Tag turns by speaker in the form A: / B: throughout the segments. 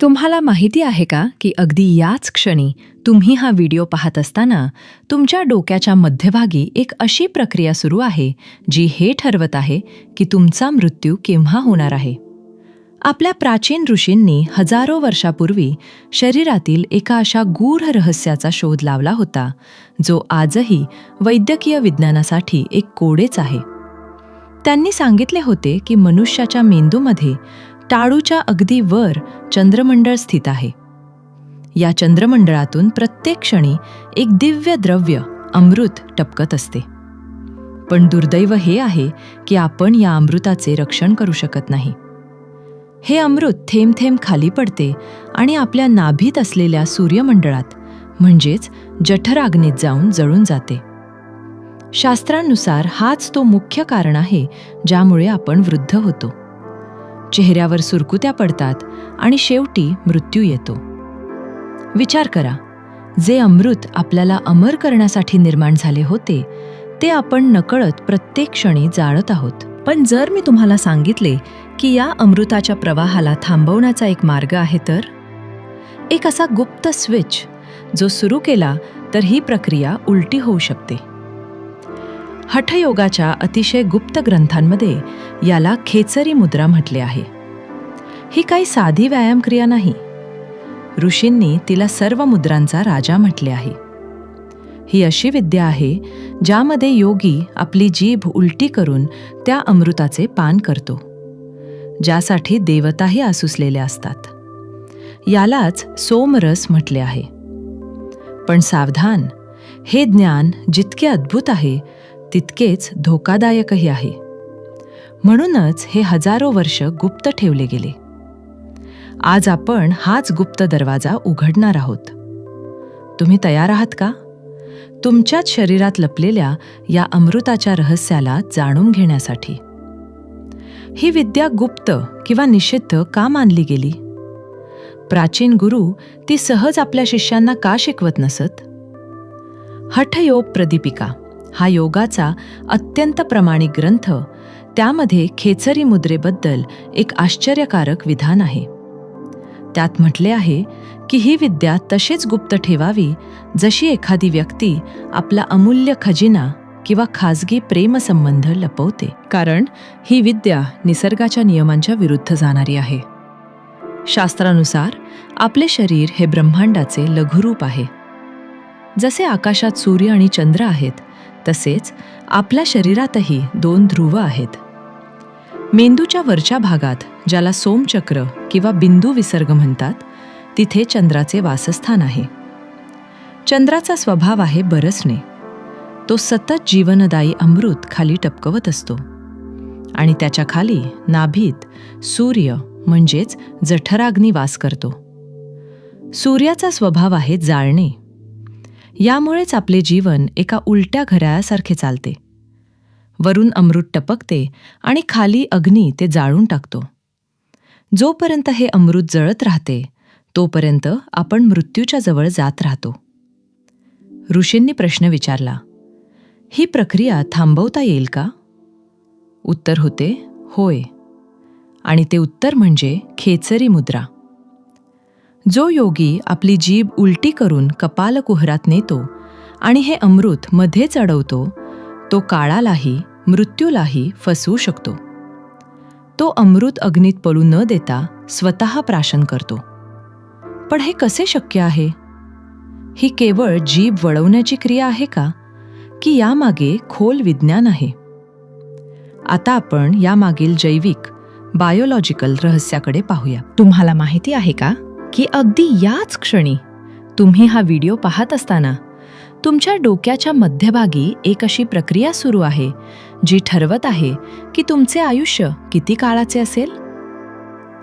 A: तुम्हाला माहिती आहे का की अगदी याच क्षणी तुम्ही हा व्हिडिओ पाहत असताना तुमच्या डोक्याच्या मध्यभागी एक अशी प्रक्रिया सुरू आहे जी हे ठरवत आहे की तुमचा मृत्यू केव्हा होणार आहे. आपल्या प्राचीन ऋषींनी हजारो वर्षापूर्वी शरीरातील एका अशा गूढ रहस्याचा शोध लावला होता जो आजही वैद्यकीय विज्ञानासाठी एक कोडेच आहे. त्यांनी सांगितले होते की मनुष्याच्या मेंदूमध्ये टाळूच्या अगदी वर चंद्रमंडळ स्थित आहे. या चंद्रमंडळातून प्रत्येक क्षणी एक दिव्य द्रव्य अमृत टपकत असते. पण दुर्दैव हे आहे की आपण या अमृताचे रक्षण करू शकत नाही. हे अमृत थेंब थेंब खाली पडते आणि आपल्या नाभीत असलेल्या सूर्यमंडळात म्हणजेच जठराग्नीत जाऊन जळून जाते. शास्त्रांनुसार हाच तो मुख्य कारण आहे ज्यामुळे आपण वृद्ध होतो. चेहऱ्यावर सुरकुत्या पडतात आणि शेवटी मृत्यू येतो. विचार करा जे अमृत आपल्याला अमर करण्यासाठी निर्माण झाले होते ते आपण नकळत प्रत्येक क्षणी जाळत आहोत. पण जर मी तुम्हाला सांगितले की या अमृताच्या प्रवाहाला थांबवण्याचा एक मार्ग आहे तर? एक असा गुप्त स्विच जो सुरू केला तर ही प्रक्रिया उलटी होऊ शकते. हठयोगाच्या अतिशय गुप्त ग्रंथांमध्ये याला खेचरी मुद्रा म्हटले आहे. ही काही साधी व्यायाम क्रिया नाही. ऋषींनी तिला सर्व मुद्रांचा राजा म्हटले आहे. ही अशी विद्या आहे ज्यामध्ये योगी आपली जीभ उलटी करून त्या अमृताचे पान करतो ज्यासाठी देवताही आसुसलेल्या असतात. यालाच सोमरस म्हटले आहे. पण सावधान हे ज्ञान जितके अद्भुत आहे तितकेच धोकादायकही आहे. म्हणूनच हे हजारो वर्ष गुप्त ठेवले गेले. आज आपण हाच गुप्त दरवाजा उघडणार आहोत. तुम्ही तयार आहात का? तुमच्याच शरीरात लपलेल्या या अमृताच्या रहस्याला जाणून घेण्यासाठी. ही विद्या गुप्त किंवा निषिद्ध का मानली गेली? प्राचीन गुरु ती सहज आपल्या शिष्यांना का शिकवत नसत? हठयोग प्रदीपिका हा योगाचा अत्यंत प्रमाणिक ग्रंथ. त्यामध्ये खेचरी मुद्रेबद्दल एक आश्चर्यकारक विधान आहे. त्यात म्हटले आहे की ही विद्या तशीच गुप्त ठेवावी जशी एखादी व्यक्ती आपला अमूल्य खजिना किंवा खाजगी प्रेमसंबंध लपवते. कारण ही विद्या निसर्गाच्या नियमांच्या विरुद्ध जाणारी आहे. शास्त्रानुसार आपले शरीर हे ब्रह्मांडाचे लघुरूप आहे. जसे आकाशात सूर्य आणि चंद्र आहेत तसेच आपल्या शरीरातही दोन ध्रुव आहेत. मेंदूच्या वरच्या भागात ज्याला सोमचक्र किंवा बिंदू विसर्ग म्हणतात तिथे चंद्राचे वासस्थान आहे. चंद्राचा स्वभाव आहे बरसणे. तो सतत जीवनदायी अमृत खाली टपकवत असतो. आणि त्याच्याखाली नाभीत सूर्य म्हणजेच जठराग्नी वास करतो. सूर्याचा स्वभाव आहे जाळणे. यामुळेच आपले जीवन एका उलट्या घड्याळासारखे चालते. वरून अमृत टपकते आणि खाली अग्नी ते जाळून टाकतो. जोपर्यंत हे अमृत जळत राहते तोपर्यंत आपण मृत्यूच्या जवळ जात राहतो. ऋषींनी प्रश्न विचारला ही प्रक्रिया थांबवता येईल का? उत्तर होते होय. आणि ते उत्तर म्हणजे खेचरी मुद्रा. जो योगी आपली जीभ उलटी करून कपाल कुहरात नेतो आणि हे अमृत मध्येच अडवतो तो काळालाही मृत्यूलाही फसवू शकतो. तो अमृत अग्नीत पळू न देता स्वतः प्राशन करतो. पण हे कसे शक्य आहे? ही केवळ जीभ वळवण्याची क्रिया आहे का? की यामागे खोल विज्ञान आहे? आता आपण यामागील जैविक बायोलॉजिकल रहस्याकडे पाहूया. तुम्हाला माहिती आहे का? की अगदी याच क्षणी तुम्ही हा व्हिडिओ पाहत असताना तुमच्या डोक्याच्या मध्यभागी एक अशी प्रक्रिया सुरू आहे जी ठरवत आहे की तुमचे आयुष्य किती काळाचे असेल?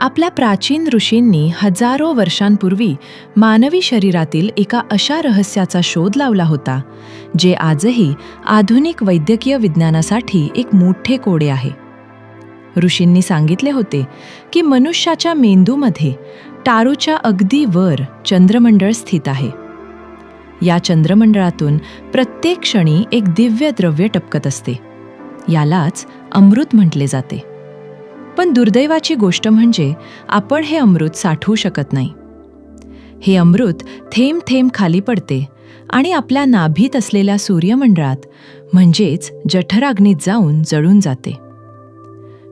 A: आपल्या प्राचीन ऋषींनी हजारो वर्षांपूर्वी मानवी शरीरातील एका अशा रहस्याचा शोध लावला होता जे आजही आधुनिक वैद्यकीय विज्ञानासाठी एक मोठे कोडे आहे. ऋषींनी सांगितले होते की मनुष्याच्या मेंदूमध्ये टारूच्या अगदी वर चंद्रमंडळ स्थित आहे. या चंद्रमंडळातून प्रत्येक क्षणी एक दिव्य द्रव्य टपकत असते. यालाच अमृत म्हटले जाते. पण दुर्दैवाची गोष्ट म्हणजे आपण हे अमृत साठवू शकत नाही. हे अमृत थेंब थेंब खाली पडते आणि आपल्या नाभीत असलेल्या सूर्यमंडळात म्हणजेच जठराग्नीत जाऊन जळून जाते.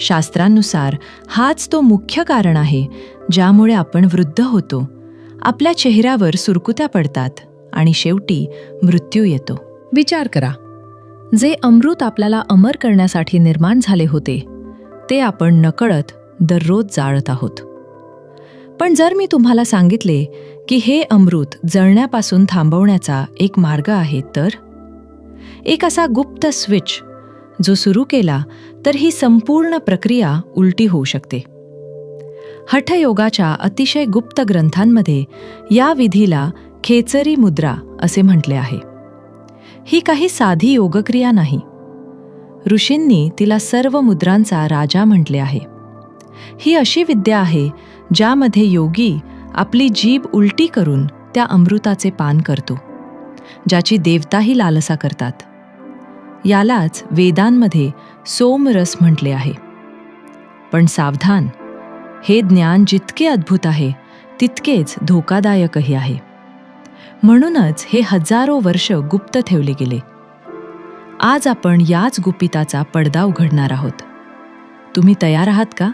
A: शास्त्रांनुसार हाच तो मुख्य कारण आहे ज्यामुळे आपण वृद्ध होतो. आपल्या चेहऱ्यावर सुरकुत्या पडतात आणि शेवटी मृत्यू येतो.
B: विचार करा. जे अमृत आपल्याला अमर करण्यासाठी निर्माण झाले होते ते आपण नकळत दररोज जाळत आहोत. पण जर मी तुम्हाला सांगितले की हे अमृत जळण्यापासून थांबवण्याचा एक मार्ग आहे तर? एक असा गुप्त स्विच जो सुरू केला तर ही संपूर्ण प्रक्रिया उलटी होऊ शकते. हठयोगाच्या अतिशय गुप्त ग्रंथांमध्ये या विधीला खेचरी मुद्रा असे म्हटले आहे. ही काही साधी योगक्रिया नाही. ऋषींनी तिला सर्व मुद्रांचा राजा म्हटले आहे. ही अशी विद्या आहे ज्यामध्ये योगी आपली जीभ उलटी करून त्या अमृताचे पान करतो ज्याची देवताही लालसा करतात. यालाच वेदांमध्ये सोमरस म्हटले आहे. पण सावधान हे ज्ञान जितके अद्भुत आहे तितकेच धोकादायकही आहे. म्हणूनच हे हजारो वर्ष गुप्त ठेवले गेले. आज आपण याच गुपिताचा पडदा उघडणार आहोत. तुम्ही तयार आहात का?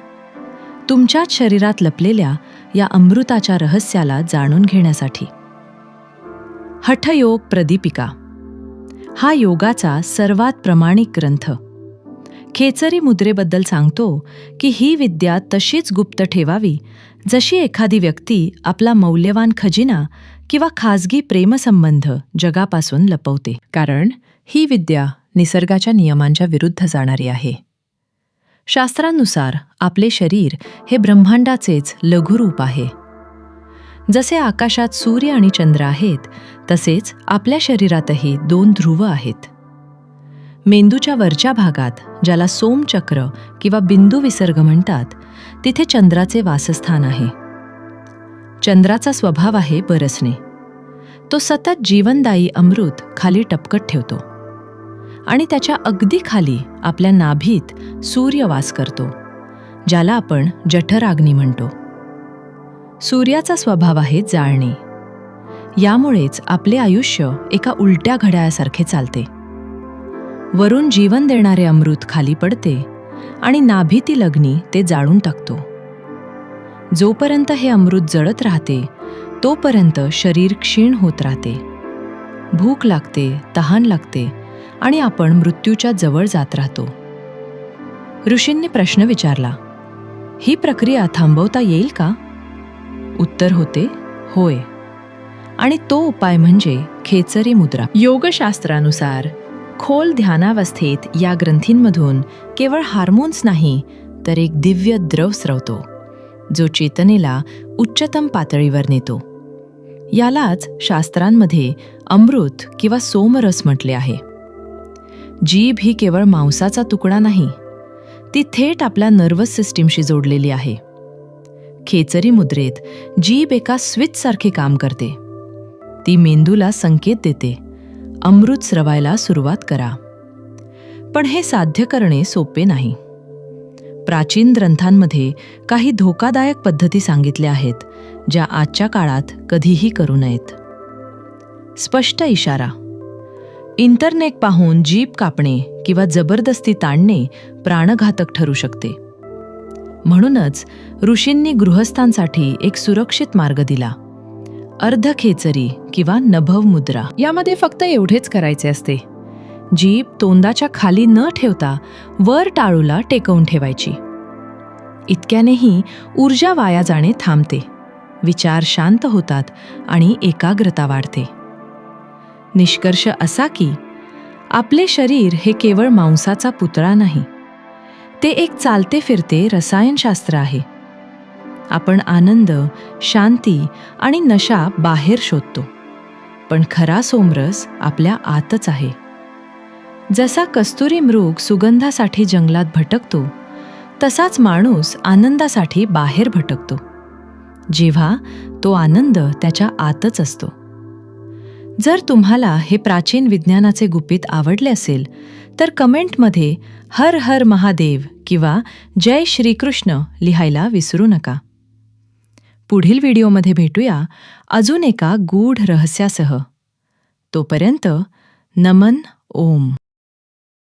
B: तुमच्याच शरीरात लपलेल्या या अमृताच्या रहस्याला जाणून घेण्यासाठी. हठयोग प्रदीपिका. हा योगाचा सर्वात प्रमाणिक ग्रंथ. खेचरी मुद्रेबद्दल सांगतो की ही विद्या तशीच गुप्त ठेवावी. जशी एखादी व्यक्ती आपला मौल्यवान खजिना किंवा खाजगी प्रेमसंबंध जगापासून लपवते. कारण ही विद्या निसर्गाच्या नियमांच्या विरुद्ध जाणारी आहे. शास्त्रानुसार आपले शरीर हे ब्रह्मांडाचेच लघुरूप आहे. जसे आकाशात सूर्य आणि चंद्र आहेत तसेच आपल्या शरीरातही दोन ध्रुव आहेत. मेंदूच्या वरच्या भागात ज्याला सोमचक्र किंवा बिंदू विसर्ग म्हणतात तिथे चंद्राचे वासस्थान आहे. चंद्राचा स्वभाव आहे बरसणे. तो सतत जीवनदायी अमृत खाली टपकत ठेवतो आणि त्याच्या अगदी खाली आपल्या नाभीत सूर्य वास करतो ज्याला आपण जठराग्नी म्हणतो. सूर्याचा स्वभाव आहे जाळणे. यामुळेच आपले आयुष्य एका उलट्या घड्याळासारखे चालते. वरून जीवन देणारे अमृत खाली पडते आणि नाभीतील अग्नी ते जाळून टाकतो. जोपर्यंत हे अमृत जळत राहते तोपर्यंत शरीर क्षीण होत राहते. भूक लागते तहान लागते आणि आपण मृत्यूच्या जवळ जात राहतो. ऋषींनी प्रश्न विचारला ही प्रक्रिया थांबवता येईल का? उत्तर होते होय. आणि तो उपाय म्हणजे खेचरी मुद्रा. योगशास्त्रानुसार खोल ध्यानावस्थेत या ग्रंथींमधून केवळ हार्मोन्स नाही तर एक दिव्य द्रव स्रवतो जो चेतनेला उच्चतम पातळीवर नेतो. यालाच शास्त्रांमध्ये अमृत किंवा सोमरस म्हटले आहे. जीभ ही केवळ मांसाचा तुकडा नाही ती थेट आपल्या नर्वस सिस्टीमशी जोडलेली आहे. खेचरी मुद्रेत जीभ एका स्विचसारखे काम करते. ती मेंदूला संकेत देते. अमृत स्रवायला सुरुवात करा. पण हे साध्य करणे सोपे नाही. प्राचीन ग्रंथांमध्ये काही धोकादायक पद्धती सांगितल्या आहेत ज्या आजच्या काळात कधीही करू नयेत. स्पष्ट इशारा. इंटरनेट पाहून जीप कापणे किंवा जबरदस्ती ताणणे प्राणघातक ठरू शकते. म्हणूनच ऋषींनी गृहस्थांसाठी एक सुरक्षित मार्ग दिला. अर्धखेचरी किंवा नभव मुद्रा. यामध्ये फक्त एवढेच करायचे असते. जीभ तोंडाच्या खाली न ठेवता वर टाळूला टेकवून ठेवायची. इतक्यानेही ऊर्जा वाया जाणे थांबते. विचार शांत होतात आणि एकाग्रता वाढते. निष्कर्ष असा की आपले शरीर हे केवळ मांसाचा पुतळा नाही. ते एक चालते फिरते रसायनशास्त्र आहे. आपण आनंद शांती आणि नशा बाहेर शोधतो. पण खरा सोमरस आपल्या आतच आहे. जसा कस्तुरी मृग सुगंधासाठी जंगलात भटकतो तसाच माणूस आनंदासाठी बाहेर भटकतो. जेव्हा तो आनंद त्याच्या आतच असतो. जर तुम्हाला हे प्राचीन विज्ञानाचे गुपित आवडले असेल तर कमेंटमध्ये हर हर महादेव
A: किंवा जय श्रीकृष्ण लिहायला विसरू नका. पुढील व्हिडिओमध्ये भेटूया अजून एका गूढ रहस्यासह. तोपर्यंत नमन ओम.